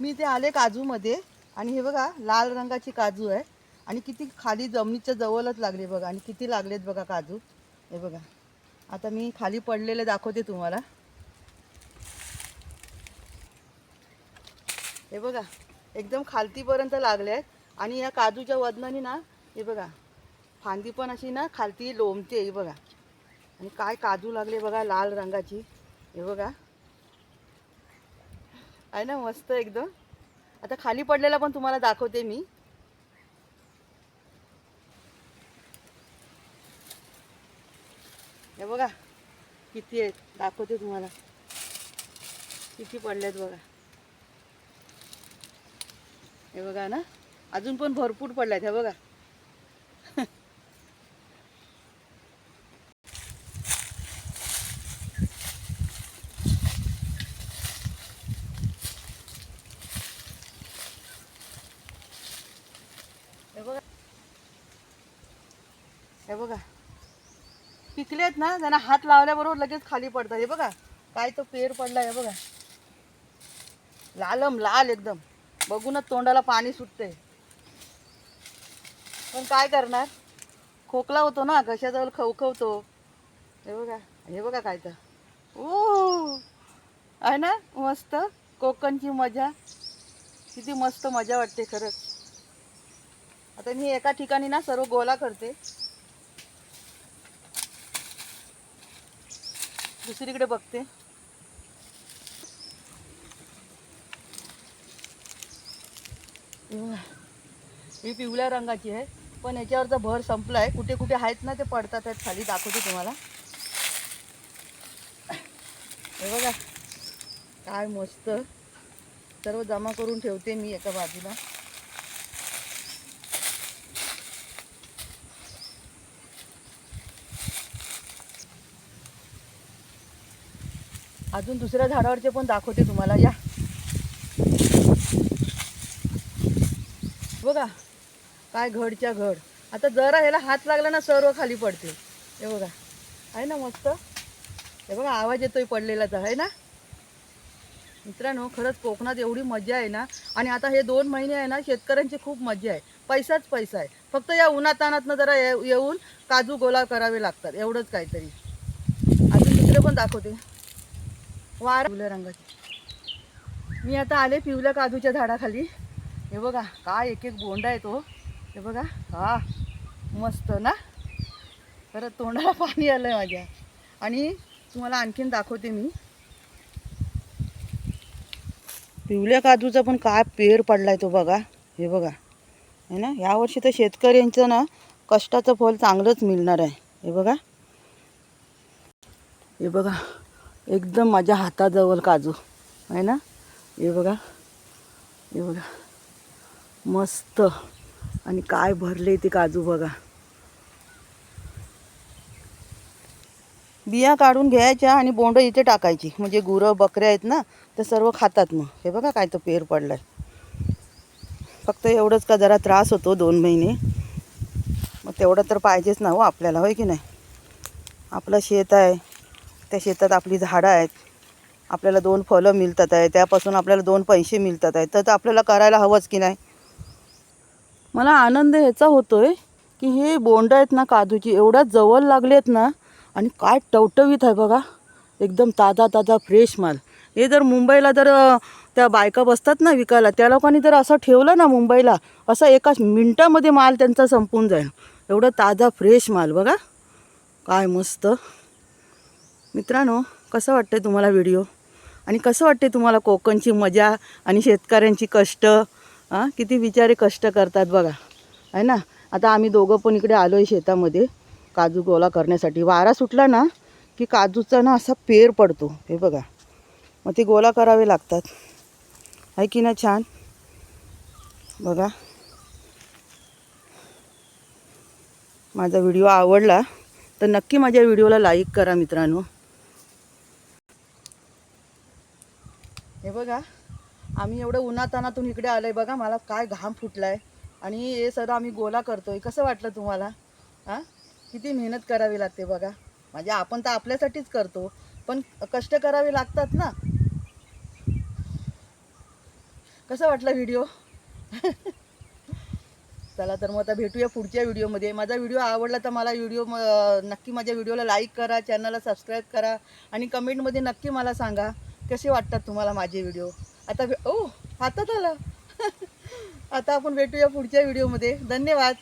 मी इथे आले काजूमध्ये आणि हे बघा लाल रंगाची काजू आहे. आणि किती खाली जमिनीच्या जवळच लागले बघा आणि किती लागलेत बघा काजू. हे बघा. आता मी खाली पडलेले दाखवते तुम्हाला. हे बघा एकदम खालतीपर्यंत लागले आहेत. आणि या काजूच्या वजनाने ना हे बघा फांदी पण अशी ना खालती लोंबते हे बघा. आणि काय काजू लागले बघा लाल रंगाची. हे बघा. आहे ना मस्त एकदम. आता खाली पडलेला पण तुम्हाला दाखवते मी. हे बघा किती आहेत दाखवते तुम्हाला. किती पडलेत बघा. हे बघा ना अजून पण भरपूर पडल्यात हे बघा हे बघा हे बघा. पिकलेत ना त्यांना हात लावल्याबरोबर लगेच खाली पडतात. हे बघा काय तो पेर पडला हे बघा. लालम लाल एकदम. बघूनच तोंडाला पाणी सुटते पण काय करणार? खोकला होतो ना घशाजवळ खवखवतो. हे बघा हे बघा काय तर. ओ आहे ना मस्त? कोकणची मजा. किती मस्त मजा वाटते खरंच. आता मी एका ठिकाणी ना सर्व गोला करते. दुसरीकडे बघते. ही पिवळ्या रंगाची आहे. पण याच्यावरचा भर संपला आहे कुठे कुठे आहेत ना ते पडतात आहेत. खाली दाखवते तुम्हाला. हे बघा. काय मस्त. सर्व जमा करून ठेवते मी एका बाजूला. अजून दुसऱ्या झाडावरचे पण दाखवते तुम्हाला या. बघा काय घडच्या घड. आता जरा ह्याला हात लागला ना सर्व खाली पडते हे बघा. आहे ना मस्त? हे बघा आवाज येतोय पडलेलाचा आहे ना? मित्रांनो खरंच कोकणात एवढी मजा आहे ना. आणि आता हे दोन महिने आहे ना शेतकऱ्यांची खूप मजा आहे. पैसाच पैसा आहे. फक्त या उन्हातानातनं जरा ये- येऊन काजू गोळा करावे लागतात. एवढंच काहीतरी. अजून दुसरे पण दाखवते. वारा पिवळ्या रंगाची मी आता आले पिवल्या काजूच्या झाडाखाली. हे बघा काय एक एक बोंडा आहे तो. हे बघा हा मस्त ना? तर तोंडाला पाणी आलं आहे माझ्या. आणि तुम्हाला आणखीन दाखवते मी. पिवल्या काजूचा पण काय पेर पडलाय तो बघा. हे बघा. है ना यावर्षी तर शेतकऱ्यांचं ना कष्टाचं फल चांगलंच मिळणार आहे. हे बघा. हे बघा. एकदम माझ्या हाताजवळ काजू. आहे ना? हे बघा. हे बघा. मस्त. आणि काय भरले ते काजू बघा. बिया काढून घ्यायच्या आणि बोंड इथे टाकायची. म्हणजे गुरं बकऱ्या आहेत ना ते सर्व खातात मग. हे बघा काय तो पेर पडलाय. फक्त एवढंच का जरा त्रास होतो दोन महिने. मग तेवढं तर पाहिजेच ना हो आपल्याला होय की नाही? आपलं शेत आहे. त्या शेतात आपली झाडं आहेत. आपल्याला दोन फळं मिळतात आहे. त्यापासून आपल्याला दोन पैसे मिळतात आहे. तर आपल्याला करायला हवंच की नाही? मला आनंद ह्याचा होतो आहे की हे बोंड आहेत ना काजूची एवढ्या जवळ लागले आहेत ना आणि काय टवटवीत आहे बघा. एकदम ताजा ताजा फ्रेश माल. हे जर मुंबईला जर त्या बायका बसतात ना विकायला त्या लोकांनी जर असं ठेवलं ना मुंबईला असं एका मिनटामध्ये माल त्यांचा संपून जाईल. एवढा ताजा फ्रेश माल बघा. काय मस्त. मित्रांनो कसं वाटतं तुम्हाला व्हिडिओ? आणि कसं वाटते तुम्हाला कोकणची मजा आणि शेतकऱ्यांची कष्ट? हां किती बिचारे कष्ट करतात बघा. आहे ना? आता आम्ही दोघं पण इकडे आलो आहे शेतामध्ये काजू गोळा करण्यासाठी. वारा सुटला ना की काजूचा ना असा पेर पडतो. हे बघा. मग ते गोळा करावे लागतात. आहे की ना छान? बघा. माझा व्हिडिओ आवडला तर नक्की माझ्या व्हिडिओला लाईक करा मित्रांनो. हे बघा आम्ही एवढं उन्हातानातून इकडे आलोय बघा मला काय घाम फुटलाय. आणि हे सगळं आम्ही गोला करतोय. कसं वाटलं तुम्हाला? हां? किती मेहनत करावी लागते बघा. म्हणजे आपण तर आपल्यासाठीच करतो पण कष्ट करावे लागतात ना. कसा वाटला व्हिडिओ चला तर मग आता भेटूया पुढच्या व्हिडिओमध्ये माझा व्हिडिओ आवडला तर मला व्हिडिओ नक्की माझ्या व्हिडिओला लाईक करा चॅनलला सबस्क्राईब करा. आणि कमेंटमध्ये नक्की मला सांगा. कसे वाटतात तुम्हाला माझे व्हिडिओ आता ओ हातात आला. आता आपण भेटूया पुढच्या व्हिडिओमध्ये धन्यवाद.